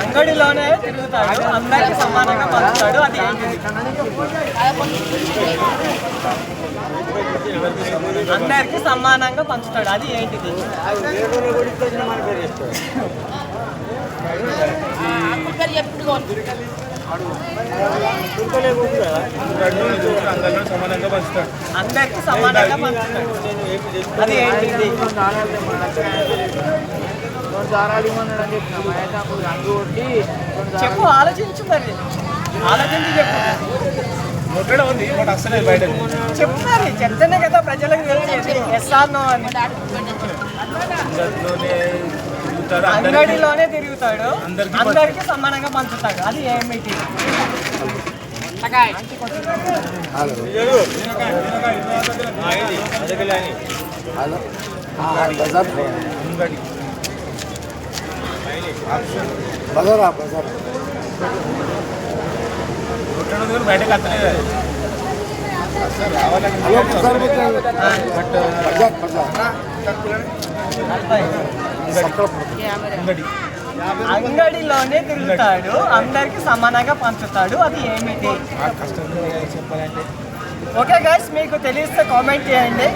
అంగడిలోనే తిరుగుతాడు అందరికి సమానంగా పంచుతాడు అది ఏంటిది అందరికి సమానంగా పంచుతాడు అది ఏంటిది? అందరిలో అందరికి సమానంగా పంచుతాడు అది ఏంటిది? దారాలు ఇవ్వమన్నాడు అని చెప్పిన మా అయితే అప్పుడు రంగు కొట్టి చెప్పు ఆలోచించు మరి. ఆలోచించి చెప్పు. ముట్టడం ఉంది బట్ అసలే బయట చెప్పు మరి చెప్తేనే కదా ప్రజలకు తెలిసేది నో అని. అంగడిలోనే తిరుగుతాడు. అందరికీ సమానంగా పంచుతాడు. అది ఏమిటి బజారా బజార్. బయటకు హలో బజార్ బజార్. బజార్ అంగడిలోనే తిరుగుతాడు. అందరికి సమానంగా పంచుతాడు. అది ఏమిటి? ఓకే గైస్ మీకు తెలిస్తే కామెంట్ చేయండి.